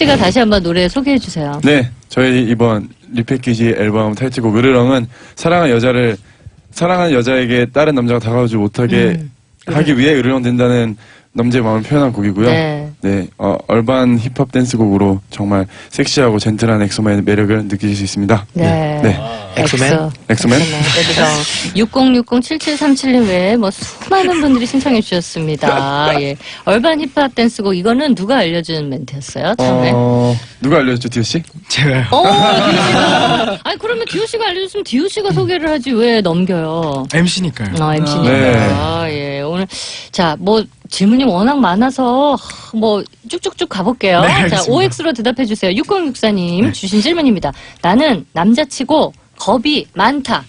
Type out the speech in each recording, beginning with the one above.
씨가 다시 한번 노래 소개해 주세요. 네, 저희 이번 리패키지 앨범 타이틀곡 으르렁은 사랑한 여자를 사랑하는 여자에게 다른 남자가 다가오지 못하게 음, 하기 위해 으르렁 된다는 남자의 마음을 표현한 곡이고요. 네. 네, 어, 얼반 힙합 댄스곡으로 정말 섹시하고 젠틀한 엑소맨의 매력을 느끼실 수 있습니다. 네. 네. 엑소맨? 엑소맨? 60607737님 외에 뭐 수많은 분들이 신청해 주셨습니다. 예. 얼반 힙합 댄스곡 이거는 누가 알려준 멘트였어요? 처음에? 어, 누가 알려줬죠, 디오 씨? 제가요. 어, 디오 씨가. 아니 그러면 디오 씨가 알려줬으면 디오 씨가 소개를 하지 왜 넘겨요? MC니까요. 아, MC니까. 네. 예, 오늘. 자, 뭐, 질문이 워낙 많아서, 하, 뭐, 쭉쭉쭉 가볼게요. 네, 자, 알겠습니다. OX로 대답해 주세요. 6064님 주신 질문입니다. 나는 남자치고 겁이 많다.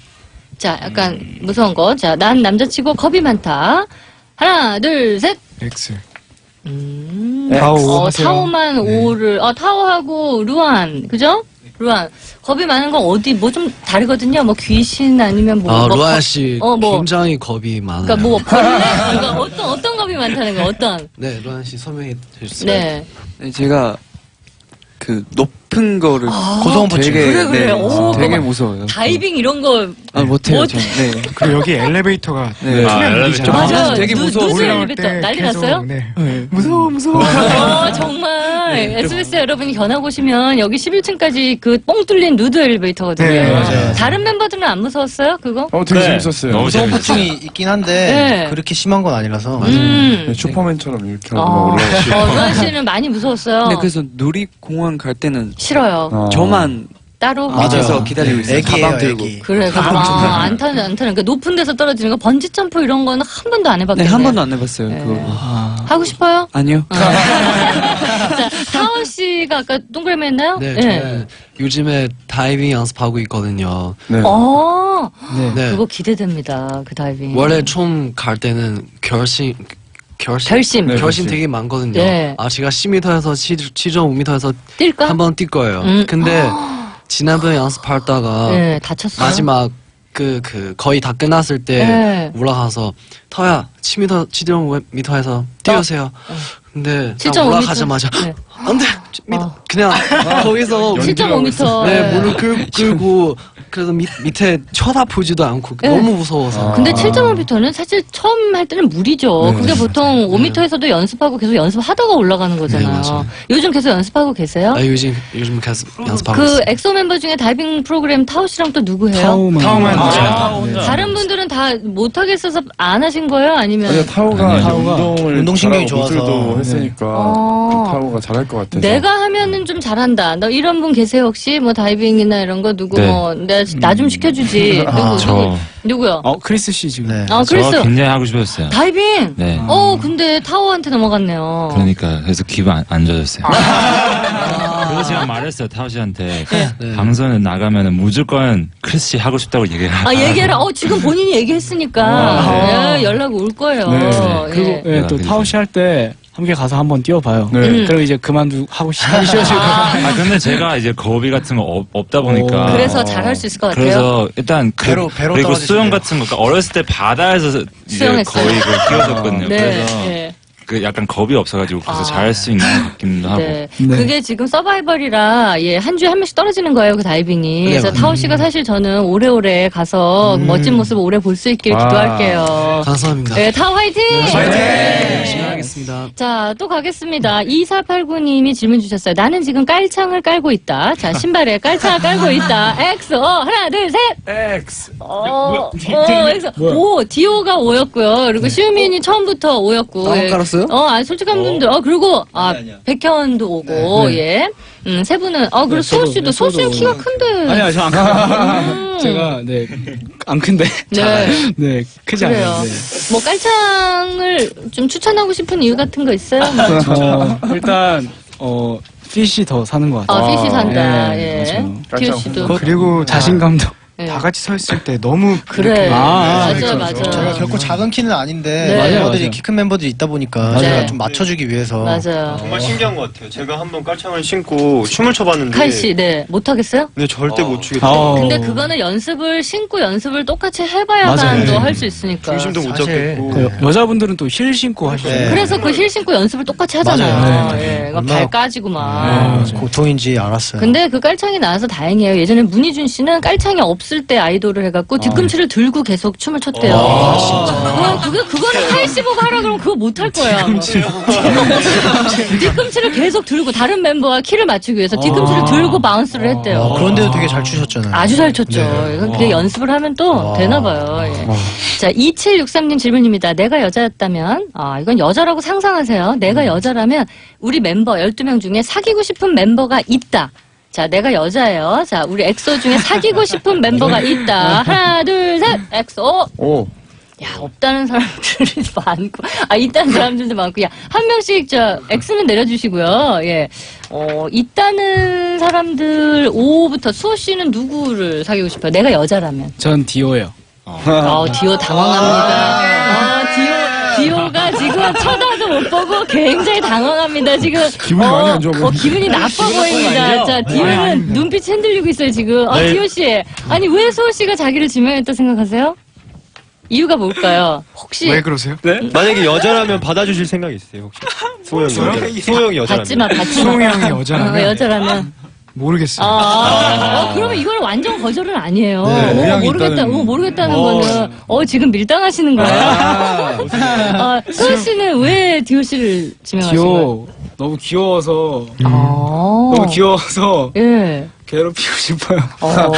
자, 약간 무서운 거. 자, 난 남자치고 겁이 많다. 하나, 둘, 셋. X. 음. 네. 타오 어, 하세요. 타오만 네. 오를, 어, 타오하고 루안, 그죠? 루안. 겁이 많은 건 어디, 뭐 좀 다르거든요. 뭐 귀신 아니면 뭐. 아, 뭐 겁- 씨 어, 뭐. 굉장히 겁이 많아요. 그러니까 뭐 벌레 그러니까 어떤 어떤 겁이 많다는 거 어떤 네, 로아 씨 설명해 주세요. 네 네, 제가 그 높 은 거를 고소공포증. 되게 그래, 그래. 네, 오, 되게 그거 무서워요. 다이빙 이런 거 아 못해요. 못- 저는. 네. 그리고 여기 엘리베이터가 네. 투명 아, 유리잖아요. 맞아 되게 누, 무서워. 누수 올라올 엘리베이터 때 난리 계속, 났어요? 네. 네. 무서워 무서워. 어 정말 SBS 여러분이 견학 오시면 여기 11층까지 그 뻥 뚫린 누드 엘리베이터거든요. 네, 맞아요. 다른 멤버들은 안 무서웠어요 그거? 어, 되게 네. 재밌었어요. 너무 재밌었어요. 무서움증이 있긴 한데 네. 그렇게 심한 건 아니라서 음. 네, 슈퍼맨처럼 이렇게 하고 어, 막 올라가시고. 어, 씨는 많이 무서웠어요. 네, 그래서 놀이공원 갈 때는 싫어요. 어. 저만 따로 밑에서 기다리고 있어요. 애기예요, 가방 들고. 애기. 그래 가방 아, 안 타는 안 타는 그 높은 데서 떨어지는 거 번지 점프 이런 거는 한 번도 안 네, 해봤겠네. 한 번도 안 해봤어요. 네. 그거. 하고 싶어요? 아니요. 자, 타원 씨가 아까 동그라미 했나요? 네, 예. 저는 요즘에 다이빙 연습하고 있거든요. 네. 어, 네. 그거 기대됩니다. 그 다이빙. 원래 처음 갈 때는 결심 결심 결심. 네, 결심. 되게 많거든요. 네. 아, 제가 10m에서 7.5m에서 뛸까? 한번 뛸 거예요. 음. 근데 지난번 에 연습하다가 네, 다쳤어요. 마지막 그, 그, 거의 다 끝났을 때 네. 올라가서, 터야, 7m, 7.5m에서 뛰어세요. 근데, 딱 7.5m. 올라가자마자, 네. 안 돼! 미- 어. 그냥, 거기서, 7.5m. 네, 물을 끌, 끌고, 그래서 밑, 밑에 쳐다보지도 않고, 네. 너무 무서워서. 근데 7.5m는 사실 처음 할 때는 무리죠. 네. 그게 보통 5m에서도 연습하고 계속 연습하다가 올라가는 거잖아요. 네, 맞아요. 요즘 계속 연습하고 계세요? 나 요즘, 요즘 계속 연습하고 그 있어요. 엑소 멤버 중에 다이빙 프로그램 타오 씨랑 또 누구 해요? 타오만. 타오만. 아, 네. 다른 분들은 다 못하겠어서 안 하신 거예요? 아니면? 아니요, 타오가 아니요. 이제 타오가 운동을 운동신경이 잘하고 좋아서. 무술도 네. 했으니까 어. 타오가 잘할 것 같아서. 내가 하면은 좀 잘한다. 너 이런 분 계세요 혹시? 뭐 다이빙이나 이런 거 누구 네. 뭐나 좀 시켜주지. 누구 누구 저, 누구요? 어 크리스 씨 지금. 네. 어저 그랬어. 굉장히 하고 싶었어요. 다이빙. 네. 어 근데 타오한테 넘어갔네요. 그러니까 그래서 기분 안, 안 좋아졌어요. 그래서 제가 말했어요 타오 씨한테 네. 방송에 나가면은 무조건 크리스 씨 하고 싶다고 얘기를 아 얘기해라. 어 지금 본인이 얘기했으니까 아. 예, 연락 올 거예요. 네. 예. 그리고 예, 또 타오 씨할때 함께 가서 한번 뛰어봐요. 네. 음. 그리고 이제 그만두 하고 싶- 하기 싫어지고. 아 근데 제가 이제 거비 같은 거 없, 없다 보니까 오. 그래서 잘 할 수 있을 것 같아요. 그래서 일단 그, 배로- 배로 그리고 떨어지시네요. 수영 같은 거 그러니까 어렸을 때 바다에서 이제 수영했어요. 거의 그 뛰어졌거든요. 네. 그래서 예. 그 약간 겁이 없어가지고 그래서 아. 잘 할 수 있는 것 같기도 하고 네. 네. 그게 지금 서바이벌이라 예, 한 주에 한 명씩 떨어지는 거예요, 그 다이빙이. 네, 그래서 맞아요. 타오 씨가 사실 저는 오래오래 가서 멋진 모습 오래 볼 수 있길 아. 기도할게요. 감사합니다. 네, 타오 화이팅! 열심히 하겠습니다. 자, 또 가겠습니다. 2489님이 질문 주셨어요. 나는 지금 깔창을 깔고 있다. 자, 신발에 깔창을 깔고 있다. X, 어, 하나, 둘, 셋! X. 어, 어, X. 오, 디오가 오였고요. 그리고 시우민이 처음부터 오였고. 나만 예. 깔았어요? 어, 아, 솔직한 분들. 어, 그리고, 아, 백현도 오고, 예. 음, 세 분은, 어, 그리고 네, 수호 저도, 씨도, 네, 수호 씨는 저도 키가. 큰데. 아니요, 저안 큰데. 제가 네 안 큰데. 네. 네 크지 그래요. 않아요. 네. 뭐, 깔창을 좀 추천하고 싶은 이유 같은 거 있어요? 어, 일단 어 피시 더 사는 것 같아요. 아, 피시 산다. 네, 예. 맞아요. 깔창 씨도. 홍보. 그리고 자신감도 예. 다 같이 서 있을 때 너무 그래. 이렇게 아, 맞아요, 맞아요. 제가 결코 작은 키는 아닌데 네. 맞아요, 멤버들이. 키 큰 멤버들이 있다 보니까 맞아요. 제가 좀 맞춰주기 위해서 맞아요. 정말 신기한 것 같아요. 제가 한번 깔창을 신고 춤을 춰봤는데 칼 씨, 네. 못하겠어요? 근데 절대 못 추겠더라고요. 어. 근데 그거는 연습을 신고 연습을 똑같이 맞아요. 해봐야만도 할수 있으니까. 중심도 못 사실 잡겠고 그 여자분들은 또 힐 신고 하시잖아요. 네. 그래서 그 힐 신고 연습을 똑같이 하잖아요. 맞아요. 네. 예, 그러니까 얼마나- 발 까지고 막. 아, 고통인지 알았어요. 근데 그 깔창이 나와서 다행이에요. 예전에 문희준 씨는 깔창이 없을 때 아이돌을 해갖고 뒤꿈치를 들고 계속 춤을 췄대요. 아, 그거 그거는 85 하라 그러면 그거 못할 거야. 뒤꿈치를 계속 들고 다른 멤버와 키를 맞추기 위해서 뒤꿈치를 들고 바운스를 했대요. 어, 그런데도 되게 잘 추셨잖아요. 아주 잘 쳤죠. 네. 이건 그게 연습을 하면 또 와. 되나 봐요. 예. 자, 2763님 질문입니다. 내가 여자였다면, 아, 이건 여자라고 상상하세요. 내가 여자라면 우리 멤버 12명 중에 사귀고 싶은 멤버가 있다. 자, 내가 여자예요. 자, 우리 엑소 중에 사귀고 싶은 멤버가 있다. 하나, 둘, 셋! 엑소! 오. 야, 없다는 사람들이 많고, 아, 있다는 사람들도 많고, 야, 한 명씩 저, X는 내려주시고요. 예. 어, 있다는 사람들 5부터 수호 씨는 누구를 사귀고 싶어요? 내가 여자라면. 전 디오예요. 어, 디오 당황합니다. 어, 디오, 디오가 지금 쳐다도 못 보고 굉장히 당황합니다. 지금. 기분이 어, 많이 안 좋아 보이네. 어, 기분이 나빠 보입니다. 자, 디오는 눈빛 이 흔들리고 있어요, 지금. 아, 네. 디오 씨. 아니, 왜 수호 씨가 자기를 지명했다 생각하세요? 이유가 뭘까요? 혹시. 왜 그러세요? 만약에 여자라면 받아주실 생각이 있어요 혹시? 소영이 여자. 소영이 여자라면. 받지 마, 받지 마. 수홍이 형이 여자라면 어, 여자라면. 모르겠어요. 아, 어, 그러면 이거는 완전 거절은 아니에요. 네, 어, 의향이 모르겠다, 있다는- 어, 모르겠다는 거는, 어, 지금 밀당하시는 거예요. 어, 수호 씨는 왜 디오 씨를 지명하신 거예요? 디오 너무 귀여워서 아, 너무 귀여워서 예. 괴롭히고 싶어요. 어.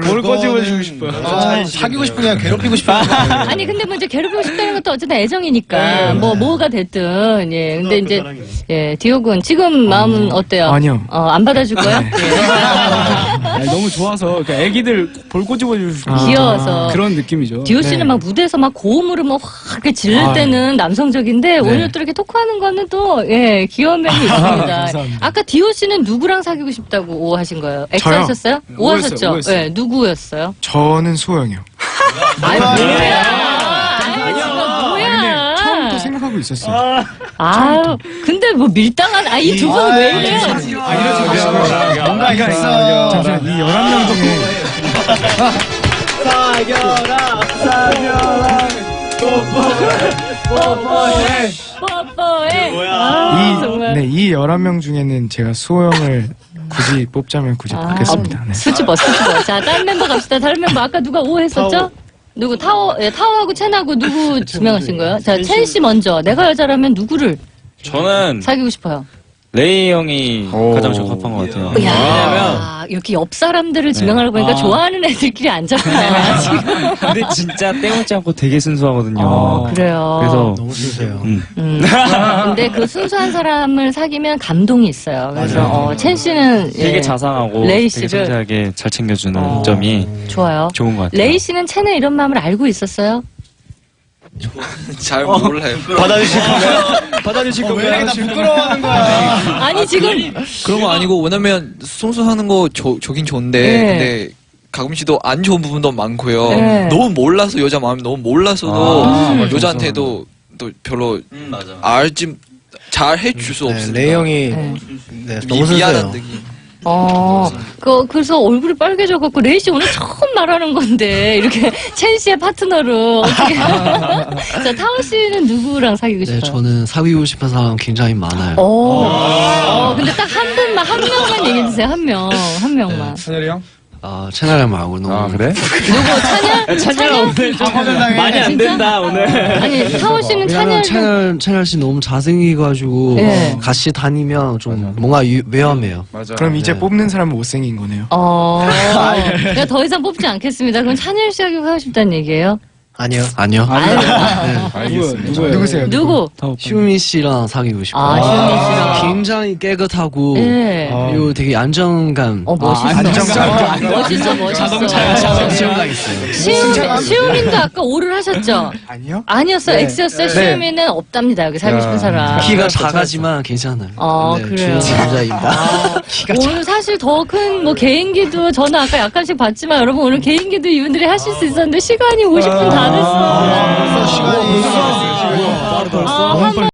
볼을 꼬집어 주고 싶어요. 아, 사귀고 싶은 게 아니라 괴롭히고 싶은 거예요. 아니 근데 뭐 이제 괴롭히고 싶다는 것도 어쨌든 애정이니까 뭐 뭐가 됐든 예 근데 이제 예 디오군 지금 마음은 어때요? 아니요. 어안 받아줄 거야? 아니, 너무 좋아서 그러니까 애기들 볼 꼬집어 주고 싶고 귀여워서. 그런 느낌이죠. 디오 씨는 네. 막 무대에서 막 고음으로 막확 이렇게 지를 아, 때는 남성적인데 오늘 또 이렇게 토크하는 거는 또 예 귀여운 면이 있습니다. 감사합니다. 아까 디오 씨는 누구랑 사귀고 싶다고 오 하신 거예요? 엑스 저요? 하셨어요? 오 오였어요, 하셨죠? 오였어요. 예 누구였어요? 저는 수영이요. 아이 뭐야? 아이 지금 뭐야? 처음부터 생각하고 있었어요. 아유, 근데 뭐 밀당한, 아, 이 두 분은 왜 이래요? 뭔가 있어. 잠시만 이 11명 중에 뽀뽀해. 뭐야. 아, 이, 정말. 네, 이 11명 중에는 제가 수영을 굳이 뽑자면 굳이 아, 뽑겠습니다. 네. 수줍어, 수줍어. 자, 다른 멤버 갑시다. 다른 멤버 아까 누가 오 했었죠? 누구 타워, 예, 타워하고 첸하고 누구 지명하신 거예요? 자, 첸 씨 먼저. 내가 여자라면 누구를 저는 사귀고 싶어요? 레이 형이 오. 가장 적합한 것 같아요. 야 왜냐면 이렇게 옆 사람들을 지명하고 보니까 아. 좋아하는 애들끼리 앉았구나, 지금. 근데 진짜 떼먹지 않고 되게 순수하거든요. 어, 그래요. 그래서 너무 쓰세요. 음. 음. 근데 그 순수한 사람을 사귀면 감동이 있어요. 그래서 어, 첸 씨는 되게 예, 자상하고 레이 되게 씨를- 섬세하게 잘 챙겨주는 어. 점이 좋아요. 좋은 것 같아요. 레이 씨는 첸의 이런 마음을 알고 있었어요? 잘 몰라요. 받아주실 건가요? 받아주실 건가요? 부끄러워하는 거야. 아니 지금 그런 거 아니고 왜냐면 송수하는 거 조, 좋긴 좋은데 네. 근데 가끔씩도 안 좋은 부분도 많고요. 네. 너무 몰라서 여자 마음이 너무 몰라서도 아, 음. 여자한테도 또 별로 알지 잘 해줄 수 네, 레이 형이 네. 네, 미, 너무 미안한. 느낌. 어, 그, 그래서 얼굴이 빨개져 갖고 레이 씨 오늘 처음 말하는 건데 이렇게 첸 씨의 파트너로 어떻게 자 타오 씨는 누구랑 사귀고 네, 싶어요? 저는 사귀고 싶은 사람 굉장히 많아요. 어, 어, 근데 딱 한 분만 한 명만 얘기해 주세요 한 명, 한 명만. 찬열이 형? 아, 말고 너무 아 그래? 누구 찬열? 찬열 오늘 좀 많이 안 된다 오늘. 아니 타오 씨는 찬열 왜냐면 채널 채널 씨 너무 잘생기가지고 네. 같이 다니면 좀 뭔가 유, 위험해요. 맞아. 그럼 이제 네. 뽑는 사람은 못생긴 거네요. 어, 내가 더 이상 뽑지 않겠습니다. 그럼 찬열 씨하고 하고 싶다는 얘기예요? 아니요. 아니요. 알겠습니다. 누구예요? 누구세요? 누구? 슈미 씨랑 사귀고 싶어요. 아, 시은미 씨랑. 굉장히 깨끗하고 예. 그리고 되게 안정감. 어, 멋있어. 안정감. 멋있어, 멋있어. 안정감 있어요. 시우민, 시우민도 아까 오를 하셨죠? 아니요. 아니었어요. 네. X였어요. 네. 시우민은 없답니다. 여기 살고 야. 싶은 사람. 키가 작아지만 괜찮아요. 아, 네, 그래요. 좋은 남자입니다. 아, 오늘 사실 더 큰 뭐 개인기도 저는 아까 약간씩 봤지만 여러분 오늘 개인기도 이분들이 하실 수 있었는데 시간이 50분 다 됐어요. 시간이 아, 한 번.